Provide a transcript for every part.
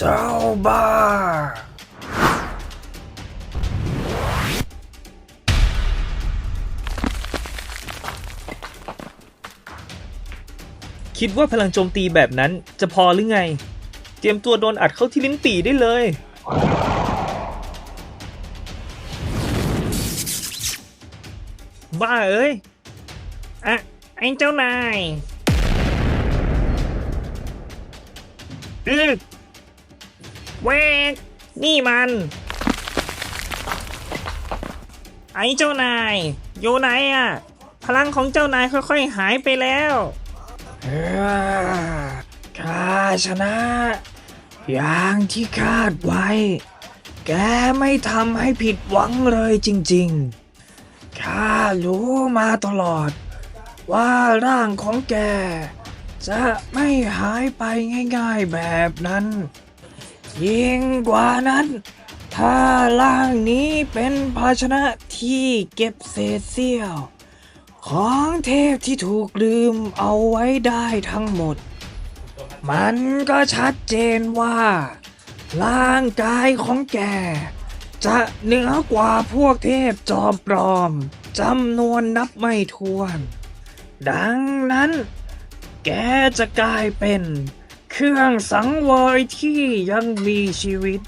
เจ้าบ้า คิดว่าพลังโจมตีแบบนั้นจะพอหรือไง เตรียมตัวโดนอัดเข้าที่ลิ้นปี่ได้เลย บ้าเอ้ยอะไอ้เจ้านาย อือ เวกนี่มัน ไอ้เจ้านายอยู่ไหนอะพลังของเจ้านายค่อยๆหายไปแล้วเอ้อข้าชนะ อย่างที่คาดไว้ แกไม่ทำให้ผิดหวังเลยจริงๆ ข้ารู้มาตลอด ว่าร่างของแก จะไม่หายไปง่ายๆแบบนั้น ยิ่งกว่านั้น ถ้าร่างนี้เป็นภาชนะที่เก็บเศษเสี้ยว ของเทพที่ถูกลืมเอาไว้ได้ทั้งหมด มันก็ชัดเจนว่า ร่างกายของแก จะเหนือกว่าพวกเทพจอมปลอมจำนวนนับไม่ถ้วน ดังนั้น แกจะกลายเป็น เครื่องสังเวยที่ยังมีชีวิต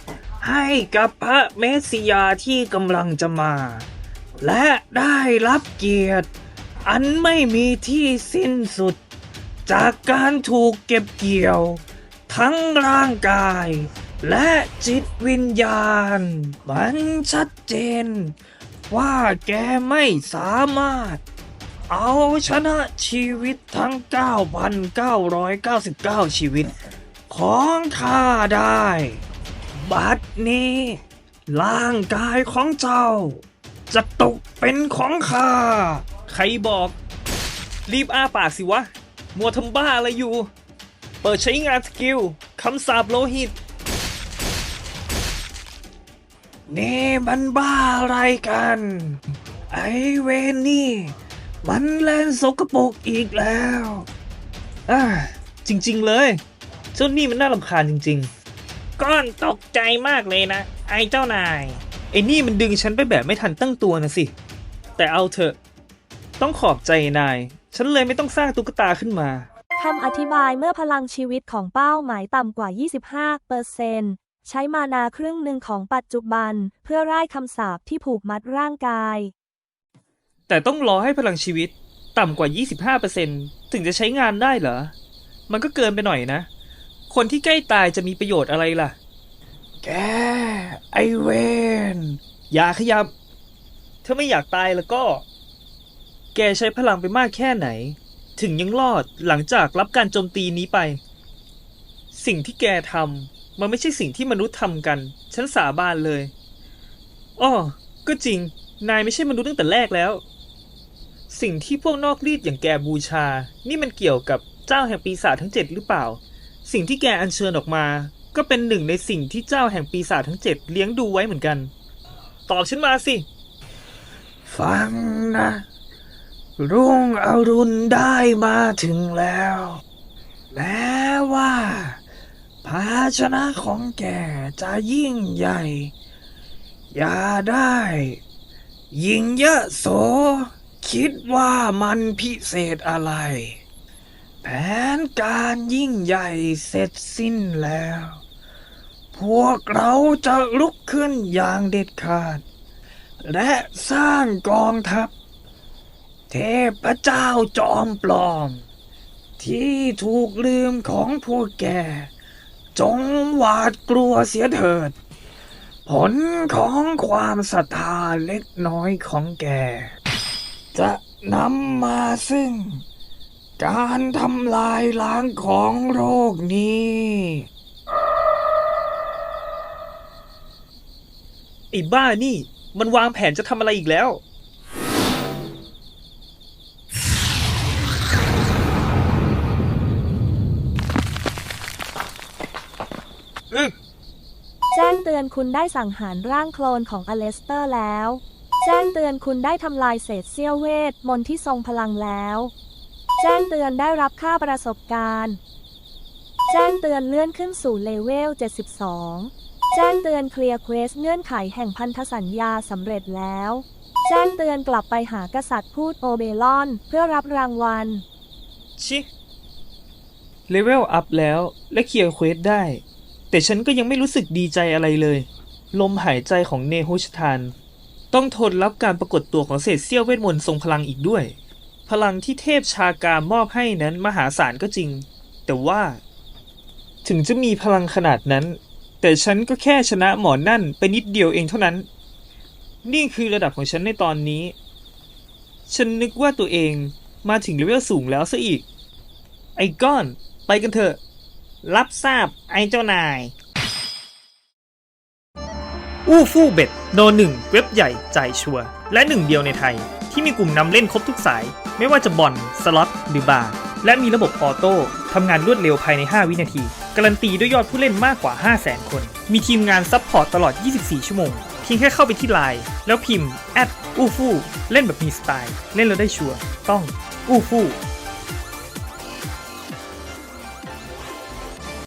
ให้กับพระเมสสิยาที่กำลังจะมา และได้รับเกียรติ อันไม่มีที่สิ้นสุด จากการถูกเก็บเกี่ยว ทั้งร่างกาย และจิตวิญญาณ มันชัดเจน ว่าแกไม่สามารถ เอาชนะชีวิตทั้ง 9,999 ชีวิต ของข้าได้ บัดนี้ ร่างกายของเจ้า จะตกเป็นของข้า ใครบอก รีบอ้าปากสิวะ มัวทำบ้าอะไรอยู่ เปิดใช้งานสกิลคำสาปโลหิต นี่มันบ้าอะไรกัน ไอเวนนี่ มันเล่นสกปรกอีกแล้วอ่าจริง ๆ เลย เจ้านี่มันน่ารำคาญจริงก้อนตกใจมากเลยนะ ไอ้เจ้านายๆไอ้นี่มันดึงฉันไปแบบไม่ทันตั้งตัวนะสิ แต่เอาเถอะ ต้องขอบใจนาย ฉันเลยไม่ต้องสร้างตุ๊กตาขึ้นมาคำอธิบายเมื่อพลังชีวิตของเป้าหมายต่ำกว่า 25เปอร์เซนใช้มานาครึ่งหนึ่งของปัจจุบัน เพื่อไล่คำสาปที่ผูกมัดร่างกาย แต่ต้องรอให้พลังชีวิตต่ำกว่า 25%ถึงจะใช้งานได้เหรอ มันก็เกินไปหน่อยนะ คนที่ใกล้ตายจะมีประโยชน์อะไรล่ะ แก ไอเวนอย่าขยับ ถ้าไม่อยากตายแล้วก็ แกใช้พลังไปมากแค่ไหน ถึงยังรอดหลังจากรับการโจมตีนี้ไป สิ่งที่แกทำมันไม่ใช่สิ่งที่มนุษย์ทำกัน ฉันสาบานเลย อ้อ ก็จริง นายไม่ใช่มนุษย์ตั้งแต่แรกแล้ว สิ่งที่พวกนอกรีดอย่างแกบูชา นี่มันเกี่ยวกับเจ้าแห่งปีศาจทั้งเจ็ดหรือเปล่า สิ่งที่แกอัญเชิญออกมา ก็เป็นหนึ่งในสิ่งที่เจ้าแห่งปีศาจทั้งเจ็ดเลี้ยงดูไว้เหมือนกัน ตอบฉันมาสิ ฟังนะ รุ่งอรุณได้มาถึงแล้ว แม้ว่า ภาชนะของแกจะยิ่งใหญ่ อย่าได้ ยิ่งเยอะโส คิดว่ามันพิเศษอะไร แผนการยิ่งใหญ่เสร็จสิ้นแล้ว พวกเราจะลุกขึ้นอย่างเด็ดขาด และสร้างกองทัพ เทพเจ้าจอมปลอม ที่ถูกลืมของพวกแก จงหวาดกลัวเสียเถิด ผลของความศรัทธาเล็กน้อยของแก จะนำมาซึ่ง การทำลายล้างของโรคนี้ ไอ้บ้านี่ มันวางแผนจะทำอะไรอีกแล้ว แจ้งเตือนคุณได้สังหารร่างโคลนของอเลสเตอร์แล้ว แจ้งเตือนคุณได้ทำลายเศษเสี้ยวเวทมนต์ที่ทรงพลังแล้ว แจ้งเตือนได้รับค่าประสบการณ์ แจ้งเตือนเลื่อนขึ้นสู่เลเวล 72 แจ้งเตือนเคลียร์เควสเงื่อนไขแห่งพันธสัญญาสำเร็จแล้ว แจ้งเตือนกลับไปหากษัตริย์พูดโอเบลอน เพื่อรับรางวัล ชิเลเวลอัพแล้วและเคลียร์เควสได้ แต่ฉันก็ยังไม่รู้สึกดีใจอะไรเลย ลมหายใจของเนโฮชทาน ต้องทนรับการปรากฏตัวของเศษเสี้ยวเวทมนต์ทรงพลังอีกด้วย พลังที่เทพชากามอบให้นั้นมหาศาลก็จริง แต่ว่า ถึงจะมีพลังขนาดนั้น แต่ฉันก็แค่ชนะหมอนั่นไปนิดเดียวเองเท่านั้น นี่คือระดับของฉันในตอนนี้ ฉันนึกว่าตัวเองมาถึงเลเวลสูงแล้วซะอีก ไอ้ก้อน ไปกันเถอะ รับทราบไอ้เจ้านาย อู้ฟู่เบ็ดโนหนึ่งเว็บใหญ่จ่ายชัวร์และหนึ่งเดียวในไทย ที่มีกลุ่มนำเล่นครบทุกสาย ไม่ว่าจะบอลสล็อตหรือบาร์และมีระบบออโต้ทำงานรวดเร็วภายใน 5 วินาที การันตีด้วยยอดผู้เล่นมากกว่า 500,000 คน มีทีมงานซัพพอร์ตตลอด 24 ชั่วโมง เพียงแค่เข้าไปที่ไลน์แล้วพิมพ์แอู้ฟู่เล่นแบบมีสไตล์ เล่นแล้วได้ชัวร์ต้องอู้ฟู่